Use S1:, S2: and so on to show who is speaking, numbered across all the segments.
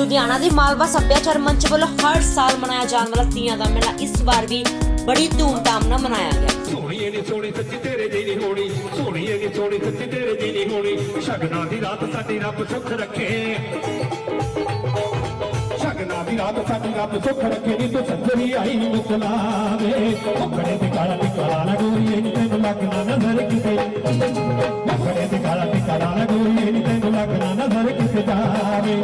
S1: ਲੁਧਿਆਣਾ ਦੇ ਮਾਲਵਾ ਸੱਭਿਆਚਾਰ ਮੰਚ ਵੱਲੋਂ ਹਰ ਸਾਲ ਮਨਾਇਆ ਜਾਣ ਵਾਲਾ ਤੀਆਂ ਦਾ ਮੇਲਾ ਇਸ ਵਾਰ ਵੀ ਬੜੀ ਧੂਮਧਾਮ ਨਾਲ ਮਨਾਇਆ ਗਿਆ।
S2: ਸੋਹਣੀਏ ਨੀ ਸੋਹਣੀ ਸੱਚੀ ਤੇਰੇ ਦੀ ਨਹੀਂ ਹੋਣੀ ਸੋਹਣੀਏ ਨੀ ਸੋਹਣੀ ਸੱਚੀ ਤੇਰੇ ਦੀ ਨਹੀਂ ਹੋਣੀ। ਸ਼ਗਨਾਂ ਦੀ ਰਾਤ ਸਾਡੀ ਰੱਬ ਸੁੱਖ ਰੱਖੇ। ਸ਼ਗਨਾਂ ਦੀ ਰਾਤ ਸਾਡੀ ਰੱਬ ਸੁੱਖ ਰੱਖੇ, ਨੀ ਤੂੰ ਸੱਜਰੀ ਆਈ ਨੀ ਮੁਕਲਾਵੇ। ਤੇ ਕਾਲਾ ਤੇ ਕਾਲਾ ਲਗੋਰੀਏ ਨੀ ਤੈਨੂੰ ਲੱਗਣਾ ਨਜ਼ਰ ਕਿਤੇ। ਕੱਪੜੇ ਤੇ ਕਾਲਾ ਤੇ ਕਾਲਾ ਲਗੋਰੀਏ ਨੀ ਤੈਨੂੰ ਲੱਗਣਾ ਨਜ਼ਰ ਕਿਤੇ ਜਾਵੇ।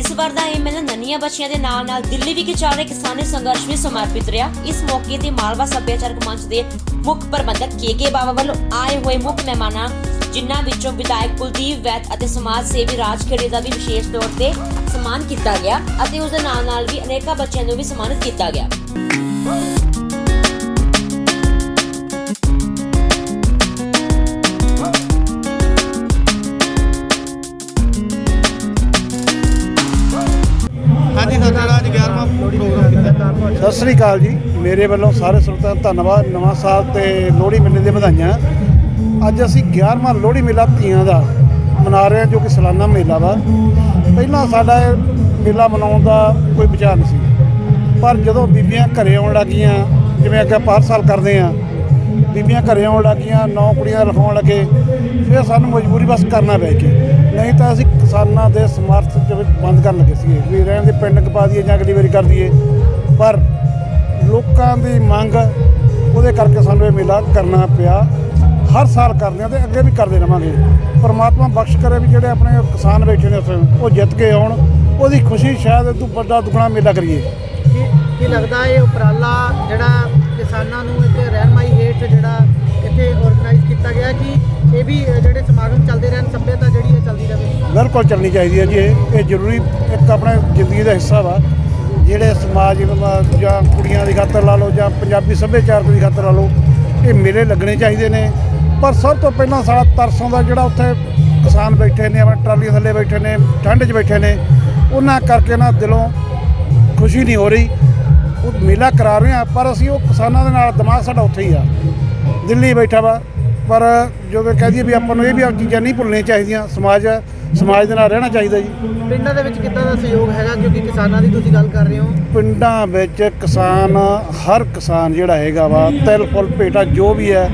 S1: ਇਸ ਵਾਰ ਦਾ ਇਹ ਮੇਲਾ ਨੰਨੀਆਂ ਬੱਚੀਆਂ ਦੇ ਨਾਲ ਨਾਲ ਦਿੱਲੀ ਵਿਖੇ ਚੱਲ ਰਹੇ ਕਿਸਾਨੀ ਸੰਘਰਸ਼ ਵੀ ਸਮਰਪਿਤ ਰਿਹਾ। ਇਸ ਮੌਕੇ ਤੇ ਮਾਲਵਾ ਸੱਭਿਆਚਾਰਕ ਮੰਚ ਦੇ ਮੁੱਖ ਪ੍ਰਬੰਧਕ ਕੇ ਕੇ ਬਾਵਾ ਵੱਲੋਂ ਆਏ ਹੋਏ ਮੁੱਖ ਮਹਿਮਾਨਾਂ, ਜਿਨ੍ਹਾਂ ਵਿੱਚੋਂ ਵਿਧਾਇਕ ਕੁਲਦੀਪ ਵੈਦ ਅਤੇ ਸਮਾਜ ਸੇਵੀ ਰਾਜ ਖੇੜੇ ਦਾ ਵੀ ਵਿਸ਼ੇਸ਼ ਤੌਰ ਤੇ ਸਨਮਾਨ ਕੀਤਾ ਗਿਆ ਅਤੇ ਉਸ ਦੇ ਨਾਲ ਨਾਲ ਵੀ ਅਨੇਕਾਂ ਬੱਚਿਆਂ ਨੂੰ ਵੀ ਸਨਮਾਨਿਤ ਕੀਤਾ ਗਿਆ।
S3: ਸਤਿ ਸ੍ਰੀ ਅਕਾਲ ਜੀ। ਮੇਰੇ ਵੱਲੋਂ ਸਾਰੇ ਸਰੋਤਿਆਂ ਦਾ ਧੰਨਵਾਦ। ਨਵਾਂ ਸਾਲ ਤੇ ਲੋਹੜੀ ਮੇਲੇ ਦੀਆਂ ਵਧਾਈਆਂ। ਅੱਜ ਅਸੀਂ 11ਵਾਂ ਲੋਹੜੀ ਮੇਲਾ ਧੀਆਂ ਦਾ ਮਨਾ ਰਹੇ ਹਾਂ, ਜੋ ਕਿ ਸਾਲਾਨਾ ਮੇਲਾ ਵਾ। ਪਹਿਲਾਂ ਸਾਡਾ ਇਹ ਮੇਲਾ ਮਨਾਉਣ ਦਾ ਕੋਈ ਵਿਚਾਰ ਨਹੀਂ ਸੀ। ਪਰ ਜਦੋਂ ਬੀਬੀਆਂ ਘਰੇ ਆਉਣ ਲੱਗੀਆਂ, ਜਿਵੇਂ ਅੱਗੇ ਆਪਾਂ ਹਰ ਸਾਲ ਕਰਦੇ ਆ ਬੀਬੀਆਂ ਘਰੇ ਆਉਣ ਲੱਗੀਆਂ, ਨੌ ਕੁੜੀਆਂ ਲਿਖਾਉਣ ਲੱਗੇ, ਫਿਰ ਸਾਨੂੰ ਮਜਬੂਰੀ ਬਸ ਕਰਨਾ ਪੈ ਗਈ ਨਹੀਂ ਤਾਂ ਅਸੀਂ ਕਿਸਾਨਾਂ ਦੇ ਸਮਰਥ ਦੇ ਬੰਦ ਕਰਨ ਲੱਗੇ ਸੀਗੇ, ਵੀ ਰਹਿਣ ਦੇ ਪਿੰਡ ਕਪਾ ਦਈਏ ਜਾਂ ਅਗਲੀ ਵਾਰੀ ਕਰ ਦਈਏ। ਪਰ ਲੋਕਾਂ ਦੀ ਮੰਗ ਉਹਦੇ ਕਰਕੇ ਸਾਨੂੰ ਇਹ ਮੇਲਾ ਕਰਨਾ ਪਿਆ। ਹਰ ਸਾਲ ਕਰਦੇ ਆ ਤੇ ਅੱਗੇ ਵੀ ਕਰਦੇ ਰਵਾਂਗੇ। ਪਰਮਾਤਮਾ ਬਖਸ਼ ਕਰੇ ਵੀ ਜਿਹੜੇ ਆਪਣੇ ਕਿਸਾਨ ਬੈਠੇ ਨੇ ਉੱਥੇ ਉਹ ਜਿੱਤ ਕੇ ਆਉਣ। ਉਹਦੀ ਖੁਸ਼ੀ ਸ਼ਾਇਦ ਇਹ ਤੋਂ ਵੱਡਾ ਦੁੱਗਣਾ ਮੇਲਾ ਕਰੀਏ।
S4: ਕੀ ਕੀ ਲੱਗਦਾ ਇਹ ਉਪਰਾਲਾ ਜਿਹੜਾ ਕਿਸਾਨਾਂ ਨੂੰ ਇੱਕ ਰਹਿਨਮਾਈ ਹੇਠ ਜਿਹੜਾ ਇੱਥੇ ਆਰਗੇਨਾਈਜ਼ ਕੀਤਾ ਗਿਆ ਕਿ ਇਹ ਵੀ ਜਿਹੜੇ ਸਮਾਗਮ ਚੱਲਦੇ ਰਹਿਣ ਸੱਭਿਅਤਾ ਜਿਹੜੀ ਹੈ ਚੱਲਦੀ ਰਹੇ?
S3: ਬਿਲਕੁਲ ਚੱਲਣੀ ਚਾਹੀਦੀ ਹੈ ਜੀ ਇਹ। ਇਹ ਜ਼ਰੂਰੀ ਇੱਕ ਆਪਣੇ ਜ਼ਿੰਦਗੀ ਦਾ ਹਿੱਸਾ ਵਾ। ਜਿਹੜੇ ਸਮਾਜ ਨੂੰ ਜਾਂ ਕੁੜੀਆਂ ਦੀ ਖਾਤਰ ਲਾ ਲਓ ਜਾਂ ਪੰਜਾਬੀ ਸੱਭਿਆਚਾਰ ਦੀ ਖਾਤਰ ਲਾ ਲਓ, ਇਹ ਮੇਲੇ ਲੱਗਣੇ ਚਾਹੀਦੇ ਨੇ। ਪਰ ਸਭ ਤੋਂ ਪਹਿਲਾਂ ਸਾਡਾ ਤਰਸੋਂ ਦਾ ਜਿਹੜਾ ਉੱਥੇ ਕਿਸਾਨ ਬੈਠੇ ਨੇ, ਆਪਣੇ ਟਰਾਲੀਆਂ ਥੱਲੇ ਬੈਠੇ ਨੇ, ਠੰਡ 'ਚ ਬੈਠੇ ਨੇ, ਉਹਨਾਂ ਕਰਕੇ ਨਾ ਦਿਲੋਂ ਖੁਸ਼ੀ ਨਹੀਂ ਹੋ ਰਹੀ। ਉਹ ਮੇਲਾ ਕਰਾ ਰਹੇ ਆ, ਪਰ ਅਸੀਂ ਉਹ ਕਿਸਾਨਾਂ ਦੇ ਨਾਲ, ਦਿਮਾਗ ਸਾਡਾ ਉੱਥੇ ਹੀ ਆ। ਦਿੱਲੀ ਬੈਠਾ ਵਾ ਪਰ ਜਦੋਂ ਕਹਿ ਦਈਏ ਵੀ ਆਪਾਂ ਨੂੰ ਇਹ ਵੀ ਆ ਚੀਜ਼ਾਂ ਨਹੀਂ ਭੁੱਲਣੀਆਂ ਚਾਹੀਦੀਆਂ ਸਮਾਜ ਸਮਾਜ ਦੇ ਨਾਲ ਰਹਿਣਾ ਚਾਹੀਦਾ ਜੀ।
S4: ਪਿੰਡਾਂ ਦੇ ਵਿੱਚ ਕਿੱਦਾਂ ਦਾ ਸਹਿਯੋਗ ਹੈਗਾ? ਕਿਉਂਕਿ ਕਿਸਾਨਾਂ ਦੀ ਤੁਸੀਂ ਗੱਲ ਕਰ ਰਹੇ ਹੋ।
S3: ਪਿੰਡਾਂ ਵਿੱਚ ਕਿਸਾਨ ਹਰ ਕਿਸਾਨ ਜਿਹੜਾ ਹੈਗਾ ਵਾ ਤਿਲ ਫੁੱਲ ਭੇਟਾ ਜੋ ਵੀ ਹੈ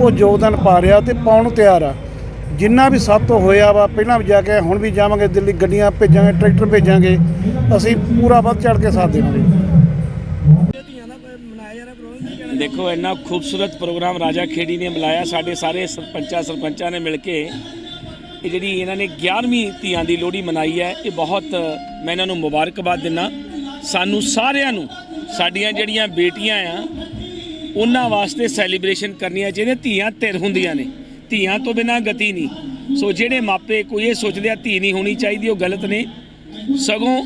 S3: ਉਹ ਯੋਗਦਾਨ ਪਾ ਰਿਹਾ ਤੇ ਪਾਉਣ ਨੂੰ ਤਿਆਰ ਆ। ਜਿੰਨਾ ਵੀ ਸਭ ਤੋਂ ਹੋਇਆ ਵਾ ਪਹਿਲਾਂ ਵੀ ਜਾ ਕੇ ਹੁਣ ਵੀ ਜਾਵਾਂਗੇ ਦਿੱਲੀ ਗੱਡੀਆਂ ਭੇਜਾਂਗੇ ਟਰੈਕਟਰ ਭੇਜਾਂਗੇ ਅਸੀਂ ਪੂਰਾ ਵੱਧ ਚੜ ਕੇ ਸਾਥ ਦੇਵਾਂਗੇ।
S5: ਦੇਖੋ, ਇੰਨਾ ਖੂਬਸੂਰਤ ਪ੍ਰੋਗਰਾਮ ਰਾਜਾ ਖੇੜੀ ਨੇ ਬੁਲਾਇਆ। ਸਾਡੇ ਸਾਰੇ ਸਰਪੰਚਾਂ ਸਰਪੰਚਾਂ ਨੇ ਮਿਲ ਕੇ ਇਹ ਜਿਹੜੀ ਇਹਨਾਂ ਨੇ 11ਵੀਂ ਧੀਆਂ ਦੀ ਲੋਹੜੀ ਮਨਾਈ ਹੈ, ਇਹ ਬਹੁਤ ਮੈਂ ਇਹਨਾਂ ਨੂੰ ਮੁਬਾਰਕਬਾਦ ਦਿੰਦਾ ਸਾਨੂੰ ਸਾਰਿਆਂ ਨੂੰ, ਸਾਡੀਆਂ ਜਿਹੜੀਆਂ ਬੇਟੀਆਂ ਆ, ਉਹਨਾਂ ਵਾਸਤੇ ਸੈਲੀਬ੍ਰੇਸ਼ਨ ਕਰਨੀਆਂ ਚਾਹੀਦੀਆਂ ਧੀਆਂ ਧਿਰ ਹੁੰਦੀਆਂ ਨੇ। ਧੀਆਂ ਤੋਂ ਬਿਨਾ ਗਤੀ ਨਹੀਂ। ਸੋ ਜਿਹੜੇ ਮਾਪੇ ਕੋਈ ਇਹ ਸੋਚਦੇ ਆ, ਧੀ ਨਹੀਂ ਹੋਣੀ ਚਾਹੀਦੀ, ਉਹ ਗਲਤ ਨੇ। ਸਗੋਂ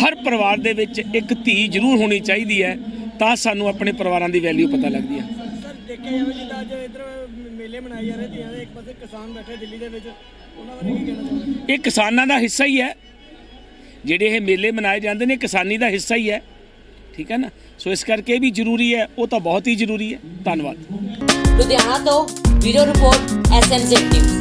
S5: ਹਰ ਪਰਿਵਾਰ ਦੇ ਵਿੱਚ ਇੱਕ ਧੀ ਜ਼ਰੂਰ ਹੋਣੀ ਚਾਹੀਦੀ ਹੈ। ਤਾਂ ਸਾਨੂੰ ਆਪਣੇ ਪਰਿਵਾਰਾਂ ਦੀ ਵੈਲਿਊ ਪਤਾ ਲੱਗਦੀ ਹੈ
S6: ਸਰ ਦੇਖਿਆ ਜਾਵੇ ਜਿੱਦਾਂ ਅੱਜ ਇਧਰ ਮੇਲੇ ਮਨਾਏ ਜਾ ਰਹੇ ਤੀਆਂ ਦੇ ਇੱਕ ਪਾਸੇ ਕਿਸਾਨ ਬੈਠੇ ਦਿੱਲੀ ਦੇ ਵਿੱਚ ਉਹਨਾਂ ਬਾਰੇ ਕੀ ਕਹਿਣਾ ਚਾਹੁੰਦੇ
S5: ਇਹ ਕਿਸਾਨਾਂ ਦਾ ਹਿੱਸਾ ਹੀ ਹੈ। ਜਿਹੜੇ ਇਹ ਮੇਲੇ ਮਨਾਏ ਜਾਂਦੇ ਨੇ ਕਿਸਾਨੀ ਦਾ ਹਿੱਸਾ ਹੀ ਹੈ। ਠੀਕ ਹੈ ਨਾ? ਸੋ ਇਸ ਕਰਕੇ ਵੀ ਜ਼ਰੂਰੀ ਹੈ ਉਹ ਤਾਂ ਬਹੁਤ ਹੀ ਜ਼ਰੂਰੀ ਹੈ। ਧੰਨਵਾਦ।
S1: ਲੁਧਿਆਣਾ ਤੋਂ ਵੀਡੀਓ ਰਿਪੋਰਟ ਨਿਊਜ਼